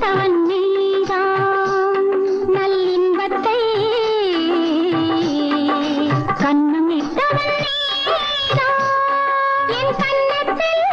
கொடுத்தவன் நீதான் நல்லின்பத்தை. கண்ணமிட்டவன் நீதான். என் கண்ணத்தில்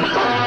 Oh,